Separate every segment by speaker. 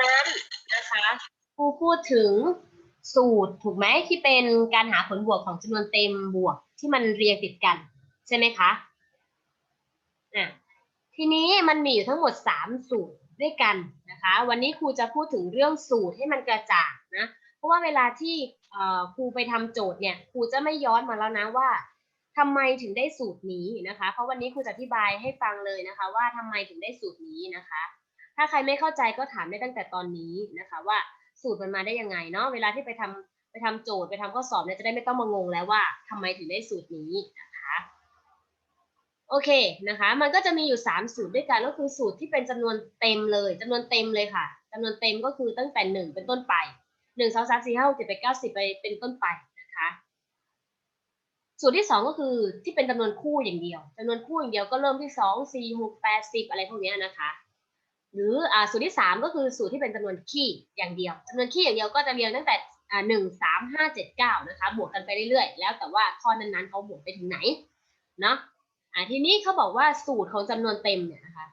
Speaker 1: นั้นนะคะครูพูดถึงสูตรถูกไหมที่เป็นการหาผลบวกของจำนวนเต็มบวกที่มันเรียงติดกัน ใช่ไหมคะอะทีนี้มันมีอยู่ทั้งหมดสามสูตรด้วยกันนะคะ วันนี้ครูจะพูดถึงเรื่องสูตรให้มันกระจ่างนะเพราะว่าเวลาที่ครูไปทำโจทย์เนี่ยครูจะไม่ย้อนมาแล้วนะว่าทำไมถึงได้สูตรนี้นะคะ เพราะวันนี้ครูจะอธิบายให้ฟังเลยนะคะ ว่าทำไมถึงได้สูตรนี้นะคะ ถ้าใครไม่เข้าใจก็ถามได้ตั้งแต่ตอนนี้นะคะว่าสูตรมันมาได้ยังไงเนาะเวลาที่ไปทำไปทำโจทย์ไปทำข้อสอบเนี่ยจะได้ไม่ต้องมางงแล้วว่าทำไมถึงได้สูตรนี้นะคะโอเคนะคะ มันก็จะมีอยู่สามสูตรด้วยกันก็คือสูตรที่เป็นจำนวนเต็มเลยจำนวนเต็มเลยค่ะจำนวนเต็มก็คือตั้งแต่หนึ่งเป็นต้นไปหนึ่งสองสามสี่ห้าเจ็ดแปดเก้าสิบไปเป็นต้นไปนะคะสูตรที่สองก็คือที่เป็นจำนวนคู่อย่างเดียวจำนวนคู่อย่างเดียวก็เริ่มที่สองสี่หกแปดสิบอะไรพวกนี้นะคะ หรืออ่าสูตรที่สามก็คือสูตรที่เป็นจำนวนคี่อย่างเดียวจำนวนคี่อย่างเดียวก็จะเรียงตั้งแต่อ่าหนึ่งสามห้าเจ็ดเก้านะคะ บวกกันไปเรื่อยๆ แล้วแต่ว่าข้อนั้นๆเขาบวกไปถึงไหนเนาะอ่าทีนี้เขาบอกว่าสูตรของจำนวนเต็มเนี่ยนะคะ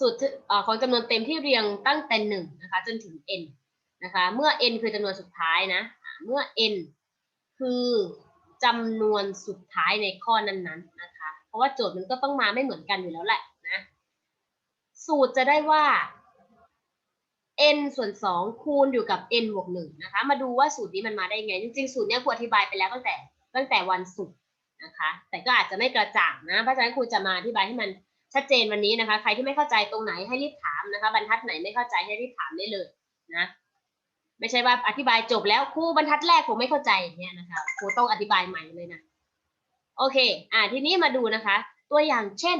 Speaker 1: สูตรอ่อของจำนวนเต็มที่เรียงตั้งแต่หนึ่งนะคะ จนถึง n นะคะ เมื่อ n คือจำนวนสุดท้ายนะ เมื่อ n คือจำนวนสุดท้ายในข้อนั้นๆนะคะ เพราะว่าโจทย์มันก็ต้องมาไม่เหมือนกันอยู่แล้วแหละ สูตรจะได้ว่า n ส่วน 2 คูณอยู่กับ n บวก1นะคะ มาดูว่าสูตรนี้มันมาได้ไง จริงๆ สูตรนี้ครูอธิบายไปแล้วตั้งแต่ตั้งแต่วันศุกร์นะคะ แต่ก็อาจจะไม่กระจ่างนะ เพราะฉะนั้นครูจะมาอธิบายให้มันชัดเจนวันนี้นะคะ ใครที่ไม่เข้าใจตรงไหนให้รีบถามนะคะ บรรทัดไหนไม่เข้าใจให้รีบถามได้เลยนะ ไม่ใช่ว่าอธิบายจบแล้วครูบรรทัดแรกผมไม่เข้าใจอย่างเงี้ยนะคะ ครูต้องอธิบายใหม่เลยนะ โอเค อ่าทีนี้มาดูนะคะ ตัวอย่างเช่น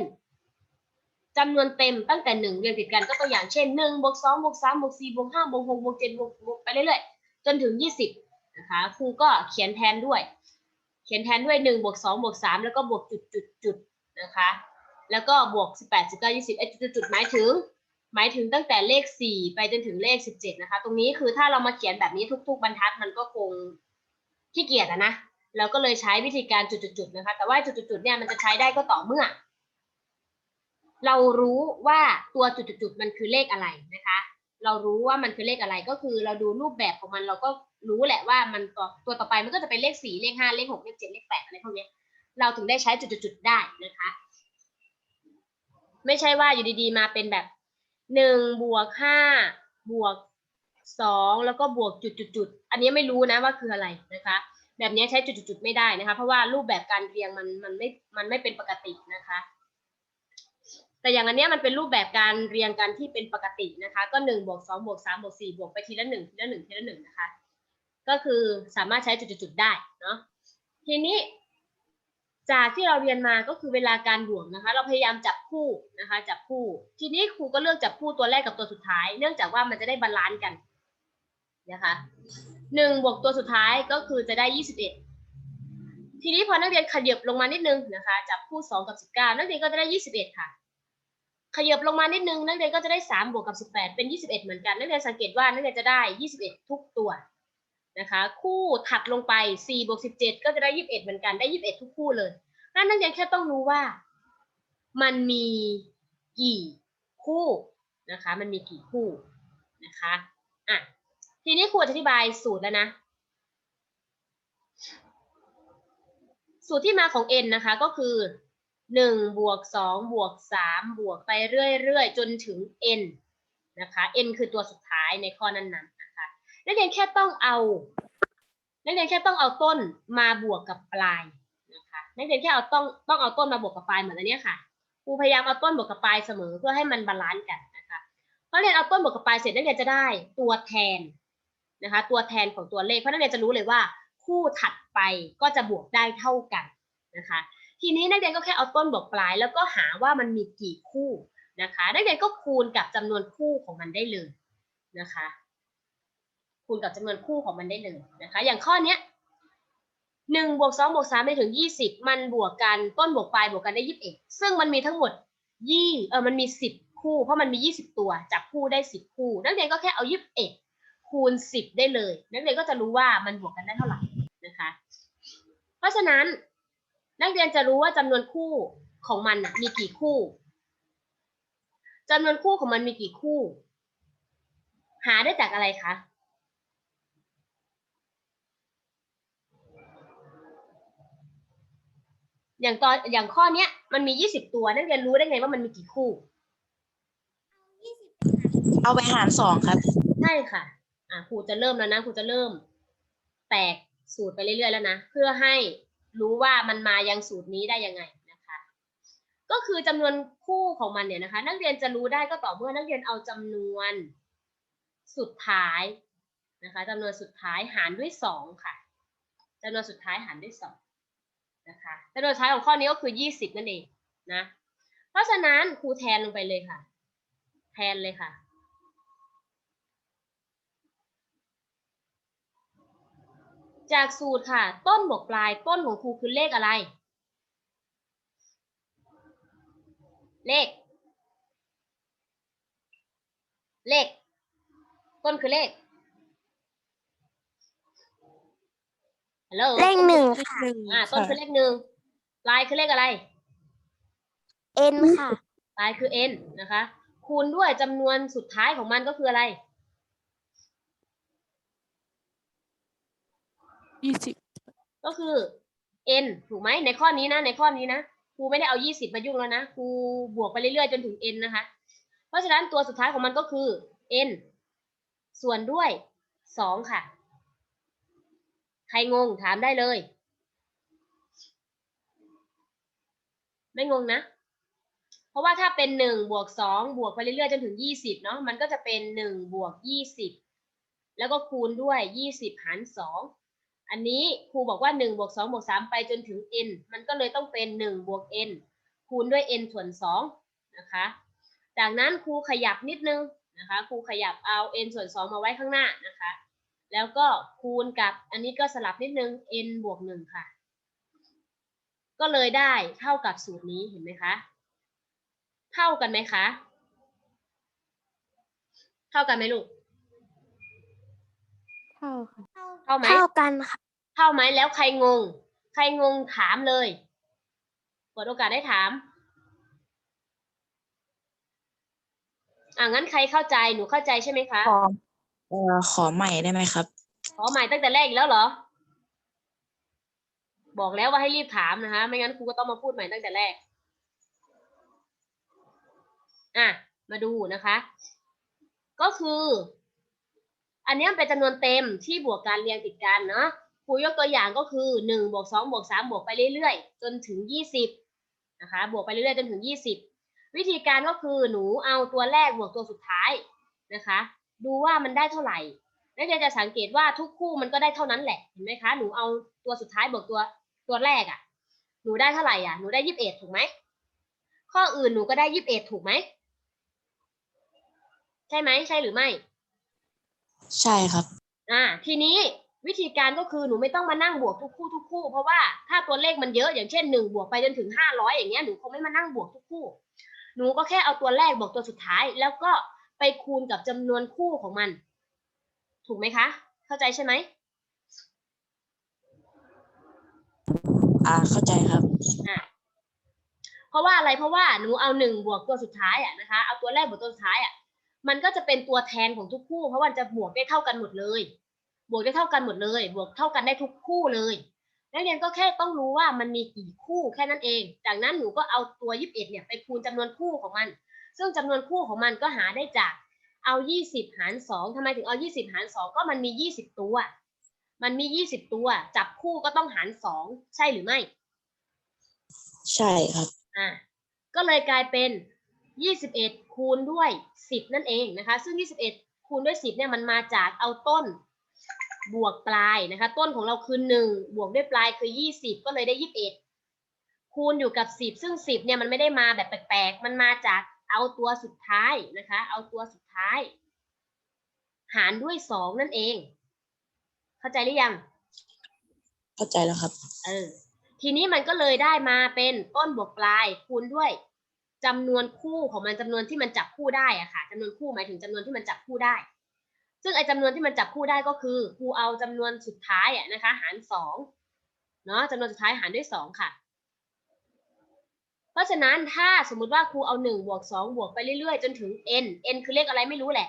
Speaker 1: จำนวนเต็มตั้งแต่หนึ่งเรียงติดกันก็ตัวอย่างเช่นหนึ่งบวกสองบวกสามบวกสี่บวกห้าบวกหกบวกเจ็ดบวกบวกไปเรื่อยๆ จนถึงยี่สิบนะคะครูก็เขียนแทนด้วย เขียนแทนด้วยหนึ่งบวกสองบวกสามแล้วก็บวกจุดจุดจุดนะคะแล้วก็บวกสิบแปดสิบเก้ายี่สิบไอ้จุดจุดจุดหมายถึง หมายถึงตั้งแต่เลขสี่ไปจนถึงเลขสิบเจ็ดนะคะ ตรงนี้คือถ้าเรามาเขียนแบบนี้ทุก ๆ บรรทัดมันก็คงขี้เกียจอะนะเราก็เลยใช้วิธีการจุดๆๆนะคะ แต่ว่าจุดๆๆเนี่ยมันจะใช้ได้ก็ต่อเมื่อ เรารู้ว่าตัวจุดๆมันคือเลขอะไรนะคะ เรารู้ว่ามันคือเลขอะไรก็คือเราดูรูปแบบของมันเราก็รู้แหละว่ามันตัวตัวต่อไปมันก็จะเป็นเลขสี่เลขห้าเลขหกเลขเจ็ดเลขแปดอะไรพวกนี้เราถึงได้ใช้จุดๆได้นะคะ ไม่ใช่ว่าอยู่ดีๆ มาเป็นแบบหนึ่งบวกห้าบวกสองแล้วก็บวกจุดๆอันนี้ไม่รู้นะว่าคืออะไรนะคะ แบบนี้ใช้จุดๆไม่ได้นะคะ เพราะว่ารูปแบบการเรียงมันมันไม่มันไม่เป็นปกตินะคะ แต่อย่างอันเนี้ยมันเป็นรูปแบบการเรียงกันที่เป็นปกตินะคะ ก็หนึ่งบวกสองบวกสามบวกสี่บวกไปทีละหนึ่งทีละหนึ่งทีละหนึ่งนะคะ ก็คือสามารถใช้จุดๆๆได้เนาะ ทีนี้จากที่เราเรียนมาก็คือเวลาการบวกนะคะ เราพยายามจับคู่นะคะจับคู่ ทีนี้ครูก็เลือกจับคู่ตัวแรกกับตัวสุดท้าย เนื่องจากว่ามันจะได้บาลานซ์กันนะคะหนึ่งบวกตัวสุดท้ายก็คือจะได้ยี่สิบเอ็ดทีนี้พอนักเรียนขยับลงมานิดนึงนะคะจับคู่สองกับสิบเก้านักเรียนก็จะได้ยี่สิบเอ็ดค่ะ ขยับลงมานิดนึงนักเรียนก็จะได้สามบวกกับสิบแปดเป็นยี่สิบเอ็ดเหมือนกัน นักเรียนสังเกตว่านักเรียนจะได้ยี่สิบเอ็ดทุกตัวนะคะคู่ถัดลงไปสี่บวกสิบเจ็ดก็จะได้ยี่สิบเอ็ดเหมือนกันได้ยี่สิบเอ็ดทุกคู่เลยนั่นนักเรียนแค่ต้องรู้ว่า มันมีกี่คู่นะคะมันมีกี่คู่นะคะอะทีนี้ครูอธิบายสูตรแล้วนะ สูตรที่มาของ n นะคะก็คือ หนึ่งบวกสองบวกสามบวกไปเรื่อยๆ จนถึง n นะคะ n คือตัวสุดท้ายในข้อนั้นๆนะคะนักเรียนแค่ต้องเอานักเรียนแค่ต้องเอาต้นมาบวกกับปลายนะคะนักเรียนแค่เอาต้องต้องเอาต้นมาบวกกับปลายเหมือนอันนี้ค่ะครูพยายามเอาต้นบวกกับปลายเสมอเพื่อให้มันบาลานซ์กันนะคะเพราะเรียนเอาต้นบวกกับปลายเสร็จนักเรียนจะได้ตัวแทนนะคะตัวแทนของตัวเลขเพราะนักเรียนจะรู้เลยว่า คู่ถัดไปก็จะบวกได้เท่ากันนะคะ ทีนี้นักเรียนก็แค่เอาต้นบวกปลาย แล้วก็หาว่ามันมีกี่คู่นะคะ นักเรียนก็คูณกับจำนวนคู่ของมันได้เลยนะคะ คูณกับจำนวนคู่ของมันได้เลยนะคะ อย่างข้อเนี้ยหนึ่งบวกสองบวกสามไปถึงยี่สิบมันบวกกันต้นบวกปลายบวกกันได้ยี่สิบเอ็ดซึ่งมันมีทั้งหมดยี่เออมันมีสิบคู่เพราะมันมียี่สิบตัวจับคู่ได้สิบคู่ นักเรียนก็แค่เอายี่สิบเอ็ดคูณสิบได้เลย นักเรียนก็จะรู้ว่ามันบวกกันได้เท่าไหร่นะคะ เพราะฉะนั้น นักเรียนจะรู้ว่าจำนวนคู่ของมันน่ะมีกี่คู่จำนวนคู่ของมันมีกี่คู่ หาได้จากอะไรคะอย่างตอนอย่างข้อเนี้ยมันมียี่สิบตัวนักเรียนรู้ได้ไงว่ามันมีกี่คู่
Speaker 2: เอาไปหารสองครับ
Speaker 1: ใช่ค่ะ อะครูจะเริ่มแล้วนะครูจะเริ่ม แตกสูตรไปเรื่อยๆแล้วนะเพื่อให้ รู้ว่ามันมายังสูตรนี้ได้ยังไงนะคะ ก็คือจำนวนคู่ของมันเนี่ยนะคะ นักเรียนจะรู้ได้ก็ต่อเมื่อนักเรียนเอาจำนวนสุดท้ายนะคะจำนวนสุดท้ายหารด้วยสองค่ะจำนวนสุดท้ายหารด้วยสองนะคะจำนวนสุดท้ายของข้อนี้ก็คือยี่สิบนั่นเองนะ เพราะฉะนั้นครูแทนลงไปเลยค่ะ แทนเลยค่ะ จากสูตรค่ะ ต้นบวกปลาย ต้นของครูคือเลขอะไร เลข เลข ต้นคือเลขฮัลโหล
Speaker 3: เลขหนึ่งค่ะ
Speaker 1: อ่าต้นคือเลขหนึ่งปลายคือเลขอะไร
Speaker 3: เอ็นค่ะ
Speaker 1: ปลายคือ n นะคะ คูณด้วยจำนวนสุดท้ายของมันก็คืออะไร
Speaker 2: ยี่สิบ
Speaker 1: ก็คือ n ถูกไหมในข้อนี้นะ ในข้อนี้นะครูไม่ได้เอา 20 มายุ่งแล้วนะครูบวกไปเรื่อยๆจนถึง n นะคะ เพราะฉะนั้นตัวสุดท้ายของมันก็คือ n ส่วนด้วย 2 ค่ะ ใครงงถามได้เลย ไม่งงนะ เพราะว่าถ้าเป็น 1 บวก 2 บวกไปเรื่อยๆจนถึง 20 เนาะมันก็จะเป็น 1 บวก 20 แล้วก็คูณด้วย 20 หาร 2 อันนี้ครูบอกว่า1บวก2บวก3ไปจนถึง n มันก็เลยต้องเป็น1บวก n คูณด้วย n ส่วน2นะคะ จากนั้นครูขยับนิดนึงนะคะครูขยับเอา n ส่วน 2 มาไว้ข้างหน้านะคะ แล้วก็คูณกับอันนี้ก็สลับนิดนึง n บวก 1 ค่ะ ก็เลยได้เท่ากับสูตรนี้เห็นไหมคะ เท่ากันไหมคะ เท่ากันไหมลูก
Speaker 2: เท่าค่ะ
Speaker 1: เท่าไหม
Speaker 3: เท่ากันค่ะ
Speaker 1: เท่าไหมแล้วใครงง ใครงงถามเลยเปิดโอกาสได้ถามอ่างั้นใครเข้าใจหนูเข้าใจใช่ไหมคะ
Speaker 2: ขอเอ่อขอใหม่ได้ไหมครับ
Speaker 1: ขอใหม่ตั้งแต่แรกอีกแล้วเหรอ บอกแล้วว่าให้รีบถามนะคะ ไม่งั้นครูก็ต้องมาพูดใหม่ตั้งแต่แรก อะ มาดูนะคะ ก็คือ อันนี้เป็นจำนวนเต็มที่บวกการเรียงติดกันเนาะครูยกตัวอย่างก็คือหนึ่งบวกสองบวกสามบวกไปเรื่อยๆ จนถึงยี่สิบนะคะบวกไปเรื่อยๆจนถึงยี่สิบวิธีการก็คือหนูเอาตัวแรกบวกตัวสุดท้ายนะคะ ดูว่ามันได้เท่าไหร่นักเรียนจะสังเกตว่าทุกคู่มันก็ได้เท่านั้นแหละเห็นไหมคะหนูเอาตัวสุดท้ายบวกตัวตัวแรกอะ่ะหนูได้เท่าไหร่อะหนูได้ยี่สิบเอ็ดถูกไหมข้ออื่นหนูก็ได้ยี่สิบเอ็ดถูกไหมใช่ไหมใช่หรือไม่
Speaker 2: ใช่ครับ
Speaker 1: อ่า ทีนี้วิธีการก็คือหนูไม่ต้องมานั่งบวกทุกคู่ทุกคู่ เพราะว่าถ้าตัวเลขมันเยอะอย่างเช่นหนึ่งบวกไปจนถึงห้าร้อยอย่างเงี้ยหนูคงไม่มานั่งบวกทุกคู่ หนูก็แค่เอาตัวแรกบวกตัวสุดท้าย แล้วก็ไปคูณกับจำนวนคู่ของมัน ถูกไหมคะ เข้าใจใช่ไหม
Speaker 2: อ่าเข้าใจครับ
Speaker 1: อะเพราะว่าอะไรเพราะว่าหนูเอาหนึ่งบวกตัวสุดท้ายอะนะคะเอาตัวแรกบวกตัวสุดท้ายอะ มันก็จะเป็นตัวแทนของทุกคู่ เพราะมันจะบวกได้เท่ากันหมดเลย บวกได้เท่ากันหมดเลย บวกเท่ากันได้ทุกคู่เลยนักเรียนก็แค่ต้องรู้ว่ามันมีกี่คู่แค่นั้นเอง จากนั้นหนูก็เอาตัวยี่สิบเอ็ดเนี่ยไปคูณจำนวนคู่ของมัน ซึ่งจำนวนคู่ของมันก็หาได้จากเอายี่สิบหารสองทำไมถึงเอายี่สิบหารสองก็มันมียี่สิบตัว มันมียี่สิบตัว จับคู่ก็ต้องหารสองใช่หรือไม่
Speaker 2: ใช่ครับ
Speaker 1: อะก็เลยกลายเป็น 21 คูณด้วย 10 นั่นเองนะคะ ซึ่ง 21 คูณด้วย 10เนี่ยมันมาจากเอาต้นบวกปลายนะคะ ต้นของเราคือ 1 บวกด้วยปลายคือ 20 ก็เลยได้ 21 คูณอยู่กับ 10 ซึ่ง 10เนี่ยมันไม่ได้มาแบบแปลกๆ มันมาจากเอาตัวสุดท้ายนะคะ เอาตัวสุดท้าย หารด้วย 2 นั่นเอง เข้าใจหรือยัง
Speaker 2: เข้าใจแล้วครับ
Speaker 1: เออ ทีนี้มันก็เลยได้มาเป็นต้นบวกปลายคูณด้วย จำนวนคู่ของมันจำนวนที่มันจับคู่ได้อะค่ะจำนวนคู่หมายถึงจำนวนที่มันจับคู่ได้ ซึ่งไอ้จำนวนที่มันจับคู่ได้ก็คือครูเอาจำนวนสุดท้ายอะนะคะ หารสองเนาะจำนวนสุดท้ายหารด้วยสองค่ะ เพราะฉะนั้นถ้าสมมุติว่าครูเอาหนึ่งบวกสองบวกไปเรื่อยๆ จนถึง n n คือเลขอะไรไม่รู้แหละ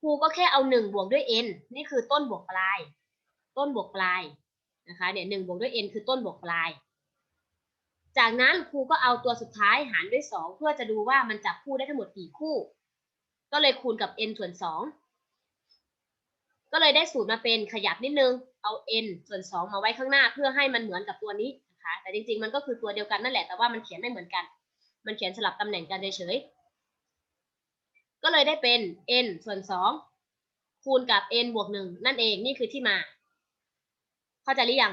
Speaker 1: ครูก็แค่เอาหนึ่งบวกด้วย n นี่คือต้นบวกปลาย ต้นบวกปลายนะคะเนี่ยหนึ่งบวกด้วย n คือต้นบวกปลาย จากนั้นครูก็เอาตัวสุดท้ายหารด้วยสองเพื่อจะดูว่ามันจับคู่ได้ทั้งหมดกี่คู่ ก็เลยคูณกับ n ส่วนสองก็เลยได้สูตรมาเป็นขยับนิดนึง เอา n ส่วนสองมาไว้ข้างหน้า เพื่อให้มันเหมือนกับตัวนี้นะคะแต่จริงๆมันก็คือตัวเดียวกันนั่นแหละแต่ว่ามันเขียนไม่เหมือนกัน มันเขียนสลับตำแหน่งกันเฉยๆก็เลยได้เป็น n ส่วนสองคูณกับ n บวกหนึ่งนั่นเองนี่คือที่มา เข้าใจหรือยัง